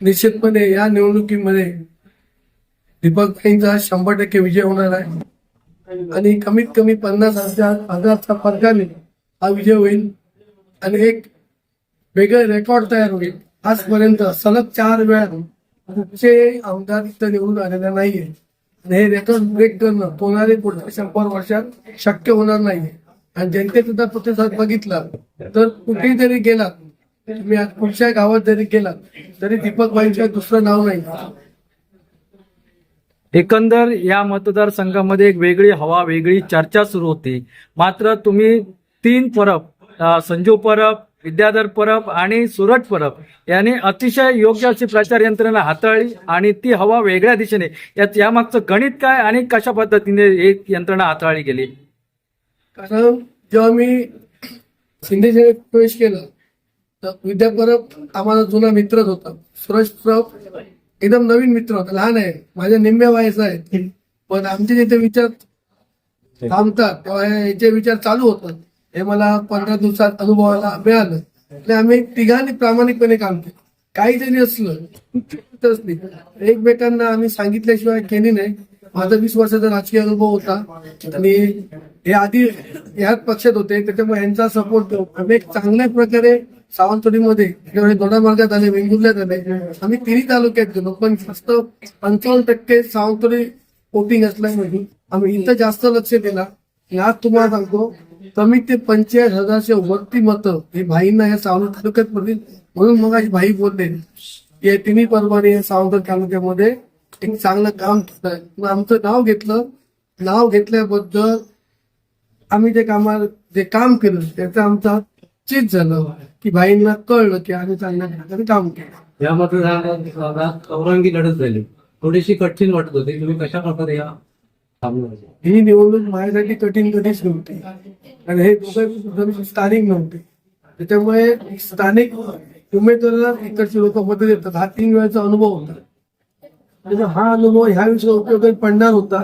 निश्चितपणे या निवडणुकीमध्ये दीपक भाईंचा शंभर टक्के विजय होणार आहे. आणि कमीत कमी पन्नास हजार हजारच्या फरकाने हा विजय होईल. आणि एक वेगळं रेकॉर्ड तयार होईल. आजपर्यंत सलग चार वेळा कुठचे आमदार इथं निवडून आलेला नाहीये. आणि हे रेकॉर्ड ब्रेक करणं होणारे पुढच्या शंभर वर्षात शक्य होणार नाहीये. आणि जनतेचा प्रतिसाद बघितला तर कुठेतरी गेला. गेलात तुम्ही आज कुठच्या गावात जरी गेलात तरी दीपक भाईंचं दुसरं नाव नाही. एकंदर या मतदारसंघामध्ये एक वेगळी हवा वेगळी चर्चा सुरू होती. मात्र तुम्ही तीन परब संजू परब विद्याधर परब आणि सुरज परब यांनी अतिशय योग्य अशी प्रचार यंत्रणा हाताळली आणि ती हवा वेगळ्या दिशेने यात यामागचं गणित काय आणि कशा पद्धतीने एक यंत्रणा हाताळली गेली? कारण जेव्हा मी शिंदे सेनेत प्रवेश केला विद्या परब आम्हाला जुना मित्रच होता. सुरेश परब एकदम नवीन मित्र होता. लहान आहे. माझ्या निम्म्या वयाचा आहे. पण आमचे जिथे विचार थांबतात तेव्हा याचे विचार चालू होतात. हे मला पंधरा दिवसात अनुभवाला मिळालं. आणि आम्ही तिघांनी प्रामाणिकपणे काम केलं. काही जरी असलं असली एकमेकांना आम्ही सांगितल्याशिवाय केली नाही. माझा वीस वर्षाचा राजकीय अनुभव होता. आणि हे आधी ह्याच पक्षात होते. त्याच्यामुळे यांचा सपोर्ट आम्ही एक चांगल्या प्रकारे सावंतवाडीमध्ये जेवढे दोडा मार्गात आले वेंगुर्ल्यात आले. आम्ही तिन्ही तालुक्यात गेलो पण फक्त पंचावन्न टक्के सावंतवाडी वोटिंग असल्यामुळे आम्ही इथं जास्त लक्ष दिला. या आज तुम्हाला सांगतो कमी ते पंचेचाळीस हजारच्या वरती मतं हे भाईंना या सावंत तालुक्यात पडतील. म्हणून मग आज भाई बोलले की तिन्ही परवाने या सावंत तालुक्यामध्ये एक चांगलं काम केलं. मग आमचं नाव घेतलं. नाव घेतल्याबद्दल आम्ही जे कामाला जे काम केलं त्याचा आमचा चित झालं की भाईंना कळलं की आम्ही चांगल्या प्रकारे काम केलं. या मतदारसंघात चौरंगी लढत झाली. थोडीशी कठीण वाटत होती. तुम्ही कशा प्रकारे या सामन्यामध्ये ही निवडणूक माझ्यासाठी कठीण कधीच नव्हती. आणि हे दोघं स्थानिक नव्हते. त्याच्यामुळे स्थानिक उमेदवाराला इकडची लोक मदत देतात. हा तीन वेळाचा अनुभव होता. त्यामुळे हा अनुभव ह्या विषयी उपयोगी पडणार होता.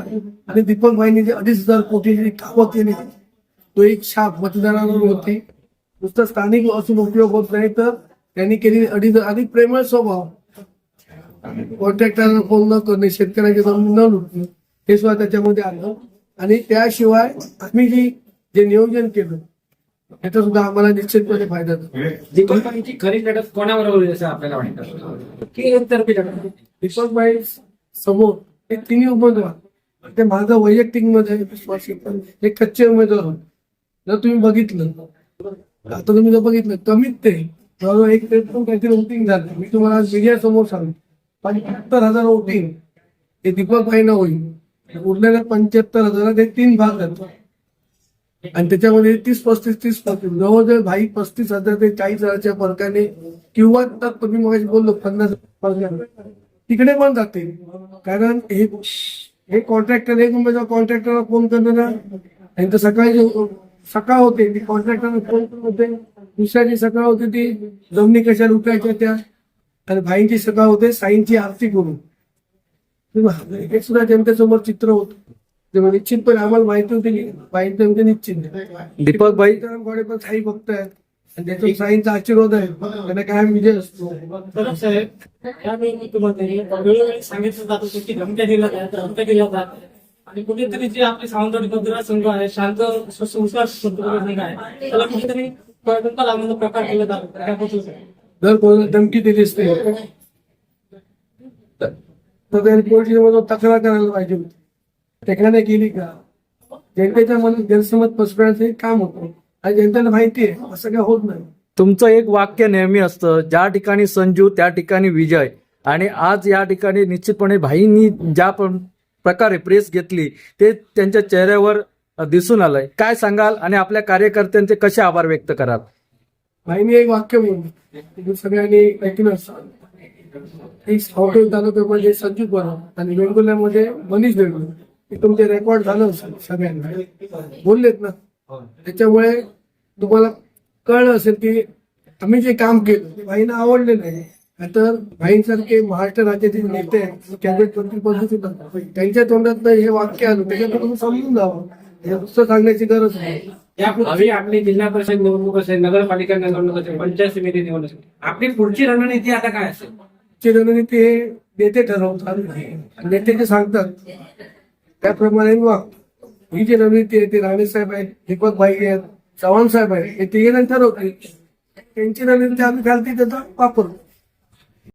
आणि दीपक भाईंनी जे अडीच हजार कोटीची कामं केली तो एक छाप मतदारांवर होती. नुसतं स्थानिक असून उपयोग होत नाही तर त्यांनी केलेली अडीच आणि प्रेमळ स्वभाव. कॉन्ट्रॅक्टरला फोन न करणे शेतकऱ्याची जमीन न लुटणे हे सुद्धा त्याच्यामध्ये आलं. आणि त्याशिवाय आम्ही जी जे नियोजन केलं याचा सुद्धा आम्हाला निश्चितपणे फायदा झाला. दीपकांची खरी लढत कोणाबरोबर होईल असं आपल्याला वाटतं? की एकतर्फी लढत दीपक भाई समोर हे तिन्ही उमेदवार ते माझं वैयक्तिकमध्ये हे कच्चे उमेदवार जर तुम्ही बघितलं आता तुम्ही जर बघितलं कमीत ते. जवळजवळ एक ते काहीतरी वोटिंग झालं. मी तुम्हाला आज मीडिया समोर सांगतो. पंच्याहत्तर हजार वोटिंग हे दीपक भाईना होईल. उरलेल्या पंच्याहत्तर हजारात हे तीन भाग जातात आणि त्याच्यामध्ये तीस पस्तीस तीस पस्तीस. जवळजवळ भाई पस्तीस हजार ते चाळीस हजारच्या फरकाने किंवा तर तुम्ही मग बोललो पन्नास तिकडे पण जाते. कारण हे हे कॉन्ट्रॅक्टर एक मुंबईचा कॉन्ट्रॅक्टरला फोन करणार आणि तर सकाळी सकाळ होते ती फोन करत होते. दुसऱ्याची सकाळ होती ती जमिनी कशा लुटायच्या त्या. आणि भाईंची सकाळ होते साईंची आरती करून. हे सुद्धा जनतेसमोर चित्र होतं. तेव्हा निश्चितपणे आम्हाला माहिती होती की भाईंचं म्हणजे निश्चित. दीपक भाई सीताराम गोडे पण साई भक्त आहेत. आणि साईंचा आशीर्वाद आहे. त्यांना काय विजय असतो. साहेब सांगितलं जात होतं की धमक्या जातात धमक्या दिल्या जातात. आणि कुठेतरी जे आपले सावंतवाडी मतदारसंघ आहे शांत संस्कार मतदारसंघ आहे त्याला कुठेतरी धक्का लागण्याचा प्रकार केला जातो. जर कोणाला धमकी दिली असते. तर त्यांनी तक्रार करायला पाहिजे होती. टेकण्याने केली का? जनतेच्या मनात गैरसमज पसरवण्याचं हे काम होतं. आणि जनतेला माहिती आहे असं काय होत नाही. तुमचं एक वाक्य नेहमी असतं ज्या ठिकाणी संजू त्या ठिकाणी विजय. आणि आज या ठिकाणी निश्चितपणे भाईंनी ज्या पण प्रकारे प्रेस घेतली ते त्यांच्या चेहऱ्यावर दिसून आलंय. काय सांगाल आणि आपल्या कार्यकर्त्यांचे कसे आभार व्यक्त कराल? भाईने एक वाक्य बोललं सगळ्यांनी ऐकलं हॉटेल तालुक्यामध्ये संजू बरोबर. आणि वेंगुल्यामध्ये मनीष वेंगुर्ले. तुमचे रेकॉर्ड झालं असेल सगळ्यांना. बोललेत ना. त्याच्यामुळे तुम्हाला कळलं असेल की आम्ही जे काम केलं ते भाईंना आवडले नाही. तर भाईंसारखे महाराष्ट्र राज्याचे नेते आहेत कॅबिनेट मंत्री पद्धतीत त्यांच्या तोंडात हे वाक्य आलं त्याच्यात तुम्ही समजून जावं. हे नुसतं सांगण्याची गरज नाही. यापूर्वी आपली जिल्हा परिषद निवडणूक असेल नगरपालिका निवडणूक असेल पंचायत समिती निवडणूक असेल आपली पुढची रणनीती आता काय असेल? ची रणनीती हे नेते ठरवतात. नेते जे सांगतात त्याप्रमाणे ही जी रणनीती आहे ती राणे साहेब आहेत दीपक भाई आहेत चव्हाण साहेब आहेत हे तिघे जण ठरवतील. त्यांची रणनीती आम्ही घालती त्याचा वापर.